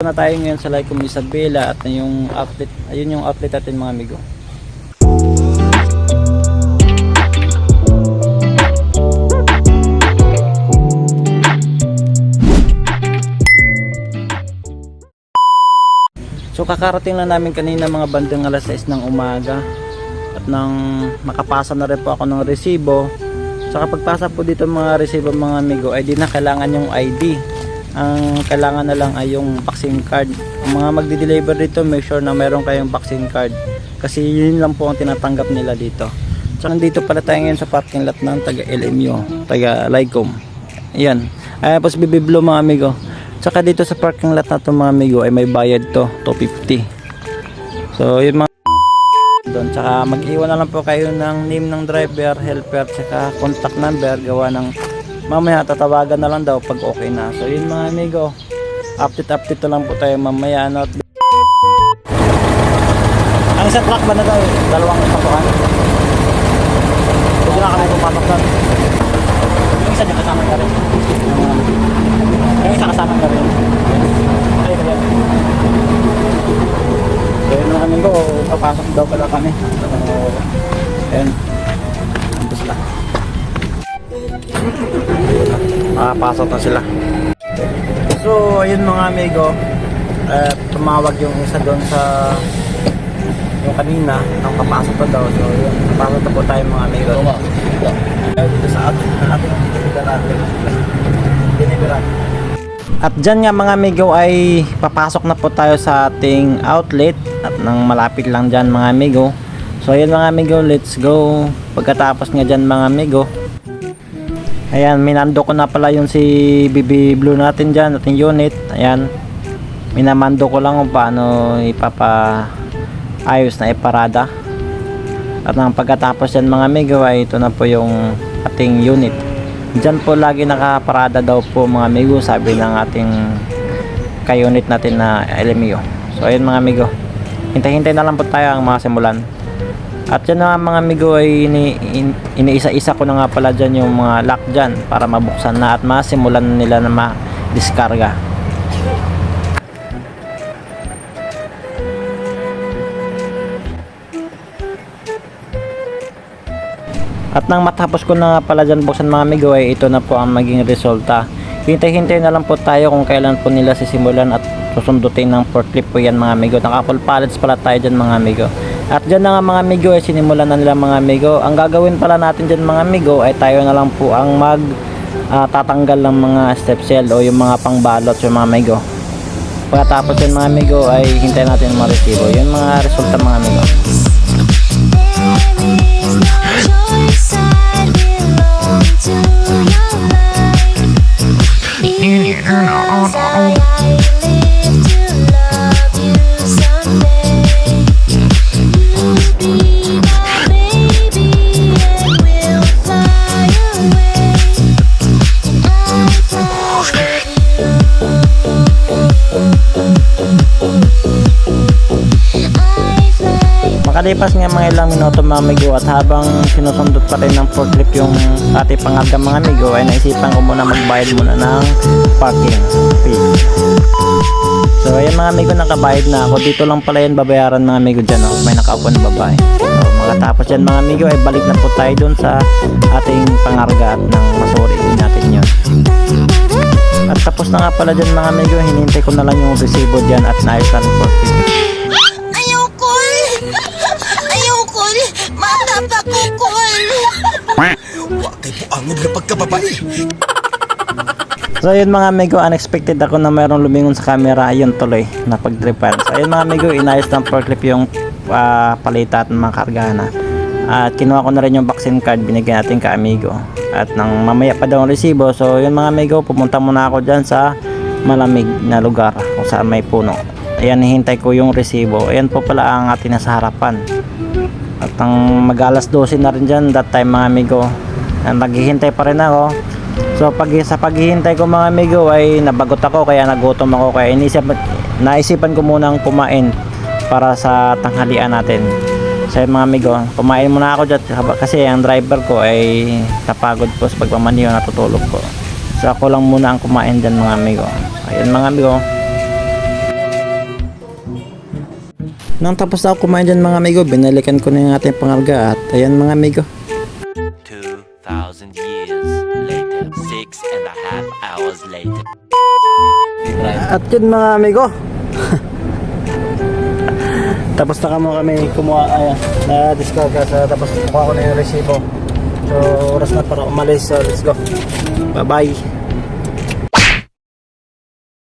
na tayo ngayon sa Lycom Isabela at yung outlet, ayun yung outlet natin mga amigo. So kakarating lang namin kanina mga bandang alas 6 ng umaga at nang makapasa na rin po ako ng resibo sa pagpasa po dito mga resibo mga amigo ay di na kailangan yung ID ang kailangan na lang ay yung vaccine card ang mga magdi-deliver dito make sure na meron kayong vaccine card kasi yun lang po ang tinatanggap nila dito so nandito pala tayo ngayon sa parking lot ng taga LMU taga Lycom ayan ay po si Bibiblo mga amigo Tsaka dito sa parking lot na to mga amigo ay may bayad to, 250. So yun mga doon. Tsaka mag-iwan na lang po kayo ng name ng driver, helper, tsaka contact number. Gawa ng mamaya tatawagan na lang daw pag okay na. So yun mga amigo. Update update na lang po tayo mamaya. Ano? Ang isa truck ba na daw? Dalawang pasukan. Pwede na kami pumatok doon. Yung isa niya kasama ka rin. Makapasok na sila. So, ayun mga amigo. Uh, tumawag yung isa doon sa yung kanina nang papasok pa daw. So, yun. Papasok na po tayo mga amigo. Dito sa atin, na ating. Tinitira. At dyan nga mga amigo ay papasok na po tayo sa ating outlet at nang malapit lang dyan mga amigo. So ayan mga amigo, let's go. Pagkatapos nga dyan mga amigo. Ayan, minando ko na pala yung si BB Blue natin dyan, ating unit. Ayan, minamando ko lang kung paano ipapa ayos na iparada. At nang pagkatapos dyan mga amigo ay ito na po yung ating unit. Diyan po lagi nakaparada daw po mga amigo sabi ng ating ka-unit natin na LMU. So ayun mga amigo. Hintay-hintay na lang po tayo ang mga simulan. At yan na mga amigo ay ini, in, iniisa-isa ko na nga pala dyan yung mga lock dyan para mabuksan na at masimulan nila na ma-discarga. At nang matapos ko na nga pala dyan buksan mga amigo ay ito na po ang maging resulta. Hintay-hintay na lang po tayo kung kailan po nila sisimulan at susundutin ng forklift po yan mga amigo. Naka full pallets pala tayo dyan mga amigo. At dyan na nga mga amigo ay sinimulan na nila mga amigo. Ang gagawin pala natin dyan mga amigo ay tayo na lang po ang mag ah, tatanggal ng mga step cell o yung mga pangbalot yung mga amigo. Pagkatapos yun mga amigo ay hintayin natin mga resibo. Yun mga resulta mga amigo. Makalipas nga mga ilang minuto mga amigo at habang sinusundot pa rin ng forklift yung ating pangarga mga amigo ay naisipan ko muna magbayad muna ng parking fee. So ayan mga amigo nakabayad na ako. Dito lang pala yan babayaran mga amigo dyan. Oh. May nakaupo na babae. So makatapos yan mga amigo ay balik na po tayo dun sa ating pangarga at nang masuri natin yun. At tapos na nga pala dyan mga amigo. Hinintay ko na lang yung resibo dyan at naayos na ng Buangod na pagkababae. So ayun mga amigo, unexpected ako na mayroong lumingon sa camera, ayun tuloy, napag-tripan. So ayun mga amigo, inayos ng forklift yung uh, palita at mga karga na. At kinuha ko na rin yung vaccine card, binigyan natin ka amigo. At nang mamaya pa daw ang resibo, so yun mga amigo, pumunta muna ako dyan sa malamig na lugar kung saan may puno. Ayan, hihintay ko yung resibo. Ayan po pala ang ating nasa harapan. At ang mag-alas 12 na rin dyan, that time mga amigo, na naghihintay pa rin ako. So pag sa paghihintay ko mga amigo ay nabagot ako kaya nagutom ako kaya inisip, naisipan ko munang kumain para sa tanghalian natin. So yun, mga amigo, kumain muna ako dyan kasi ang driver ko ay napagod po sa pagmamaniyo natutulog po. So ako lang muna ang kumain dyan mga amigo. Ayun mga amigo. Nang tapos ako kumain dyan mga amigo, binalikan ko na yung ating pangarga at ayan mga amigo. 2,000 years later. Six and a half hours later. At yun mga amigo. tapos na kamo kami kumuha ayan, na discarga sa tapos kuha ko na yung resibo. So oras na para umalis. So let's go. Bye bye.